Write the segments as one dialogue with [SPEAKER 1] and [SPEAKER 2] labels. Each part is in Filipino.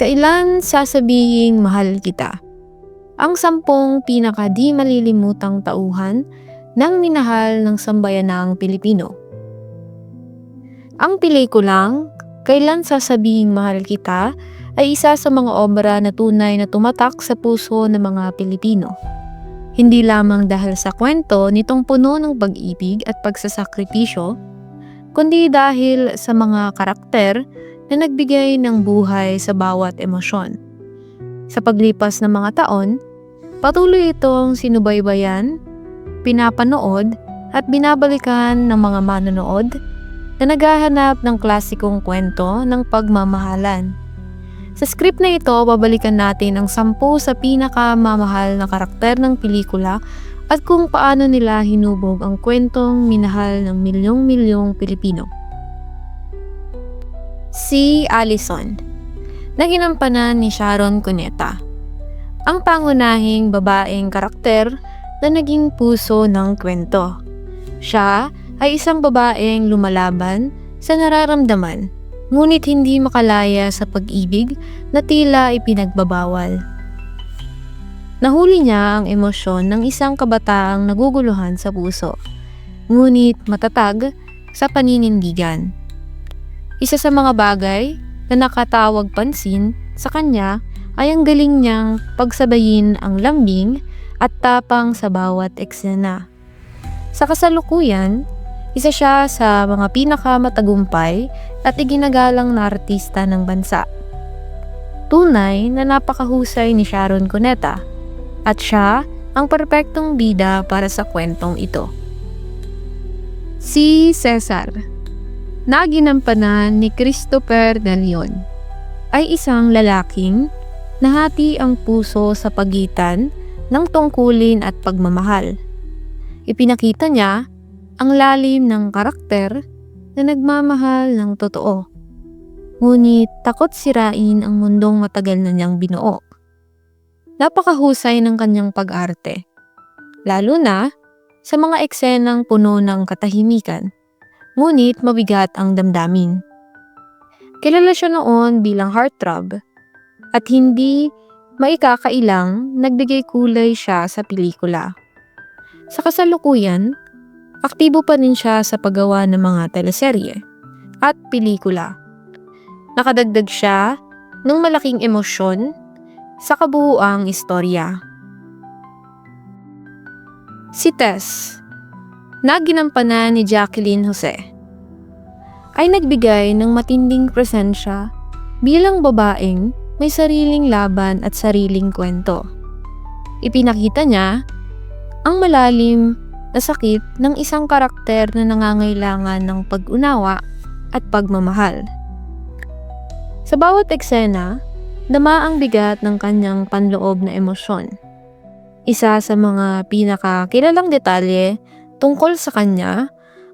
[SPEAKER 1] Kailan sasabihing mahal kita? Ang sampung pinaka di malilimutang tauhan ng minahal ng sambayanang Pilipino. Ang pelikulang Kailan sasabihing mahal kita ay isa sa mga obra na tunay na tumatak sa puso ng mga Pilipino. Hindi lamang dahil sa kwento nitong puno ng pag-ibig at pagsasakripisyo, kundi dahil sa mga karakter na nagbigay ng buhay sa bawat emosyon. Sa paglipas ng mga taon, patuloy itong sinubaybayan, pinapanood at binabalikan ng mga manonood na naghahanap ng klasikong kwento ng pagmamahalan. Sa script na ito, babalikan natin ang sampu sa pinakamamahal na karakter ng pelikula at kung paano nila hinubog ang kwentong minahal ng milyong-milyong Pilipino si Allison, na ginampanan ni Sharon Cuneta. Ang pangunahing babaeng karakter na naging puso ng kwento. Siya ay isang babaeng lumalaban sa nararamdaman, ngunit hindi makalaya sa pag-ibig na tila ipinagbabawal. Nahuli niya ang emosyon ng isang kabataang naguguluhan sa puso, ngunit matatag sa paninindigan. Isa sa mga bagay na nakatawag pansin sa kanya ay ang galing niyang pagsabayin ang lambing at tapang sa bawat eksena. Sa kasalukuyan, isa siya sa mga pinakamatagumpay at iginagalang na artista ng bansa. Tunay na napakahusay ni Sharon Cuneta at siya ang perpektong bida para sa kwentong ito. Si Cesar na ginampanan ni Christopher De Leon ay isang lalaking nahati ang puso sa pagitan ng tungkulin at pagmamahal. Ipinakita niya ang lalim ng karakter na nagmamahal ng totoo. Ngunit takot sirain ang mundong matagal na niyang binuo. Napakahusay ng kanyang pag-arte. Lalo na sa mga eksenang puno ng katahimikan ngunit mabigat ang damdamin. Kilala siya noon bilang heartthrob at hindi maikakailang nagbigay kulay siya sa pelikula. Sa kasalukuyan, aktibo pa rin siya sa paggawa ng mga teleserye at pelikula. Nakadagdag siya ng malaking emosyon sa kabuuang istorya. Si Tess, na ginampanan ni Jacqueline Jose ay nagbigay ng matinding presensya bilang babaeng may sariling laban at sariling kwento. Ipinakita niya ang malalim na sakit ng isang karakter na nangangailangan ng pag-unawa at pagmamahal. Sa bawat eksena, dama ang bigat ng kanyang panloob na emosyon. Isa sa mga pinakakilalang detalye tungkol sa kanya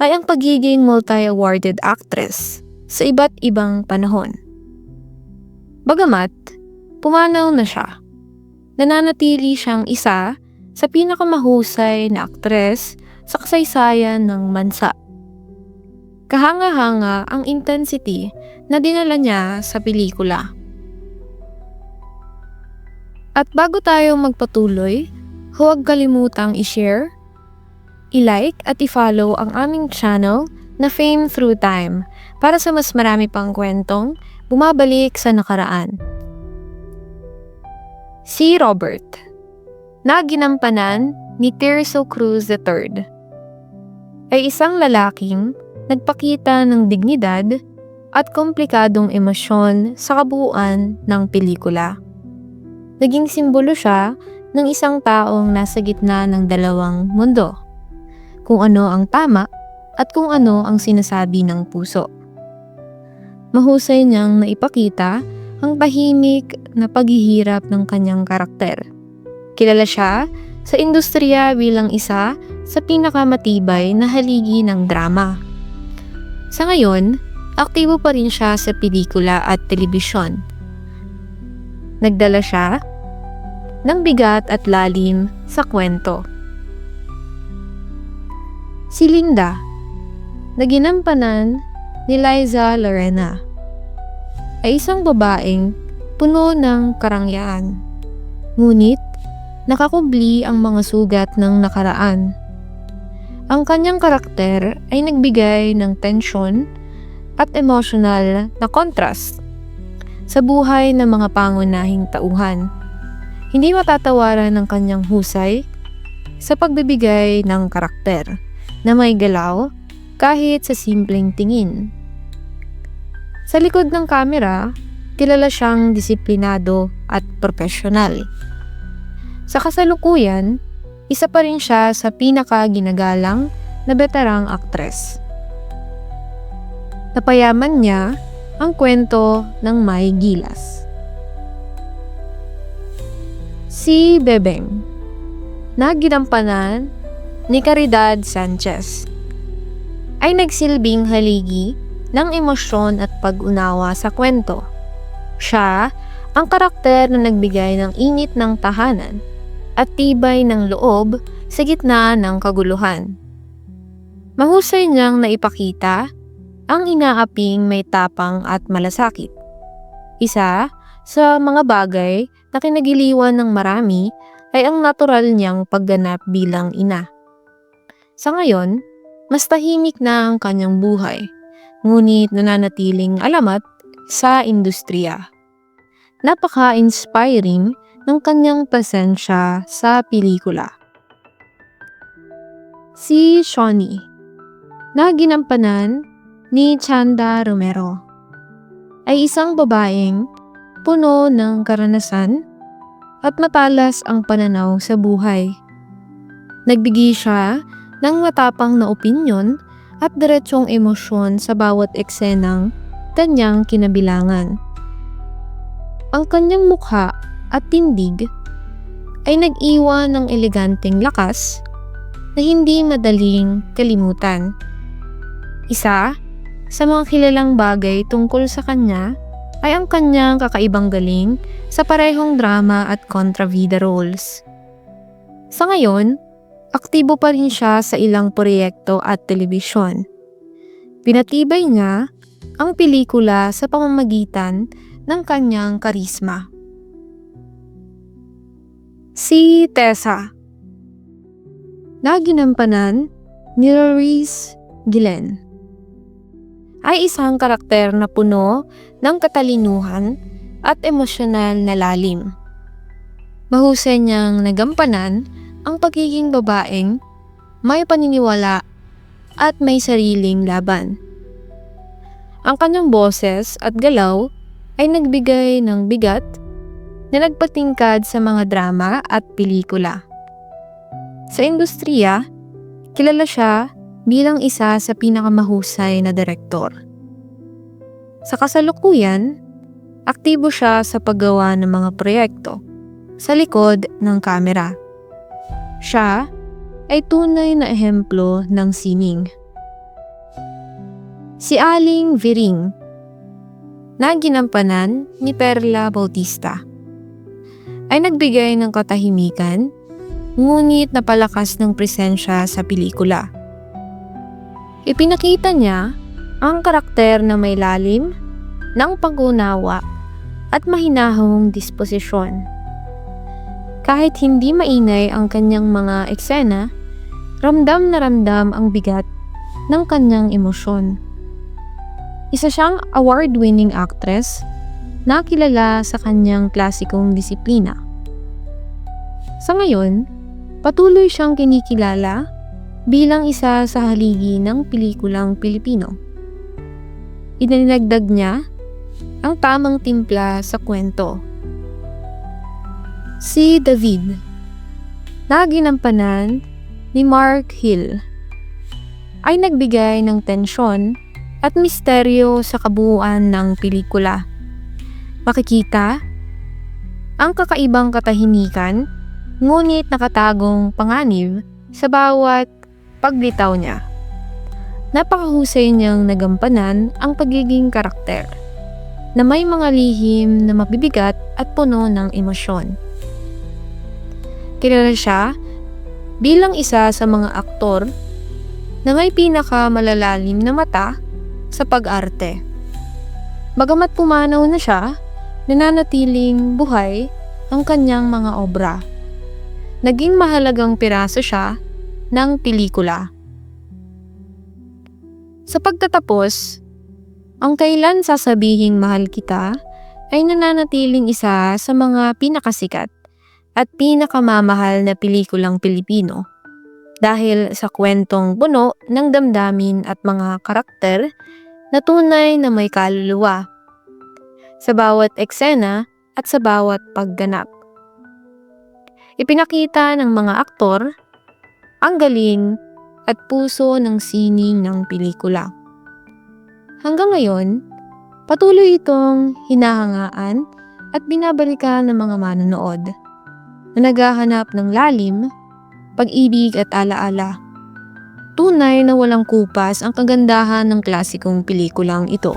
[SPEAKER 1] ay ang pagiging multi-awarded actress sa iba't ibang panahon. Bagamat, pumanaw na siya. Nananatili siyang isa sa pinakamahusay na aktres sa kasaysayan ng bansa. Kahanga-hanga ang intensity na dinala niya sa pelikula. At bago tayo magpatuloy, huwag kalimutang i-share, i-like at i-follow ang aming channel na Fame Through Time para sa mas marami pang kwentong bumabalik sa nakaraan. Si Robert, na ginampanan ni Tirso Cruz III, ay isang lalaking nagpakita ng dignidad at komplikadong emosyon sa kabuuan ng pelikula. Naging simbolo siya ng isang taong nasa gitna ng dalawang mundo kung ano ang tama at kung ano ang sinasabi ng puso. Mahusay niyang naipakita ang tahimik na paghihirap ng kanyang karakter. Kilala siya sa industriya bilang isa sa pinakamatibay na haligi ng drama. Sa ngayon, aktibo pa rin siya sa pelikula at telebisyon. Nagdala siya ng bigat at lalim sa kwento. Si Linda, na ginampanan ni Liza Lorena, ay isang babaeng puno ng karangyaan. Ngunit, nakakubli ang mga sugat ng nakaraan. Ang kanyang karakter ay nagbigay ng tensyon at emotional na contrast sa buhay ng mga pangunahing tauhan. Hindi matatawaran ng kanyang husay sa pagbibigay ng karakter na may galaw kahit sa simpleng tingin. Sa likod ng kamera, kilala siyang disiplinado at profesional. Sa kasalukuyan, isa pa rin siya sa pinaka-ginagalang na veterang aktres. Napayaman niya ang kwento ng may gilas. Si Bebeng na ginampanan ni Caridad Sanchez ay nagsilbing haligi ng emosyon at pag-unawa sa kwento. Siya ang karakter na nagbigay ng init ng tahanan at tibay ng loob sa gitna ng kaguluhan. Mahusay niyang naipakita ang inaaping may tapang at malasakit. Isa sa mga bagay na kinagiliwan ng marami ay ang natural niyang pagganap bilang ina. Sa ngayon, mas tahimik na ang kanyang buhay ngunit nananatiling alamat sa industriya. Napaka-inspiring ng kanyang presensya sa pelikula. Si Shawnee, na ginampanan ni Chanda Romero, ay isang babaeng puno ng karanasan at matalas ang pananaw sa buhay. Nagbigay siya ng matapang na opinyon at diretsong emosyon sa bawat eksenang kanyang kinabilangan. Ang kanyang mukha at tindig ay nag-iwan ng eleganteng lakas na hindi madaling kalimutan. Isa sa mga kilalang bagay tungkol sa kanya ay ang kanyang kakaibang galing sa parehong drama at kontrabida roles. Sa ngayon, aktibo pa rin siya sa ilang proyekto at telebisyon. Pinatibay niya ang pelikula sa pamamagitan ng kanyang karisma. Si Tessa na ginampanan ni Reese Gillen ay isang karakter na puno ng katalinuhan at emosyonal na lalim. Mahusay niyang nagampanan ang pagiging babaeng may paniniwala at may sariling laban. Ang kanyang boses at galaw ay nagbigay ng bigat na nagpatingkad sa mga drama at pelikula. Sa industriya, kilala siya bilang isa sa pinakamahusay na direktor. Sa kasalukuyan, aktibo siya sa paggawa ng mga proyekto sa likod ng kamera. Siya ay tunay na ehemplo ng sining. Si Aling Viring na ginampanan ni Perla Bautista ay nagbigay ng katahimikan ngunit napalakas ng presensya sa pelikula. Ipinakita niya ang karakter na may lalim ng pag-unawa at mahinahong disposisyon. Kahit hindi maingay ang kanyang mga eksena, ramdam na ramdam ang bigat ng kanyang emosyon. Isa siyang award-winning actress na kilala sa kanyang klasikong disiplina. Sa ngayon, patuloy siyang kinikilala bilang isa sa haligi ng pelikulang Pilipino. Idinagdag niya ang tamang timpla sa kwento Si David, na ginampanan ni Mark Hill, ay nagbigay ng tensyon at misteryo sa kabuuan ng pelikula. Makikita ang kakaibang katahimikan ngunit nakatagong panganib sa bawat paglitaw niya. Napakahusay niyang nagampanan ang pagiging karakter na may mga lihim na mabibigat at puno ng emosyon. Kilala siya bilang isa sa mga aktor na may pinakamalalalim na mata sa pag-arte. Bagamat pumanaw na siya, nananatiling buhay ang kanyang mga obra. Naging mahalagang piraso siya ng pelikula. Sa pagtatapos, ang kailan sasabihing mahal kita ay nananatiling isa sa mga pinakasikat at pinakamamahal na pelikulang Pilipino dahil sa kwentong buno ng damdamin at mga karakter na tunay na may kaluluwa sa bawat eksena at sa bawat pagganap. Ipinakita ng mga aktor ang galing at puso ng sining ng pelikula. Hanggang ngayon, patuloy itong hinahangaan at binabalikan ng mga manonood na naghahanap ng lalim, pag-ibig at alaala. Tunay na walang kupas ang kagandahan ng klasikong pelikulang ito.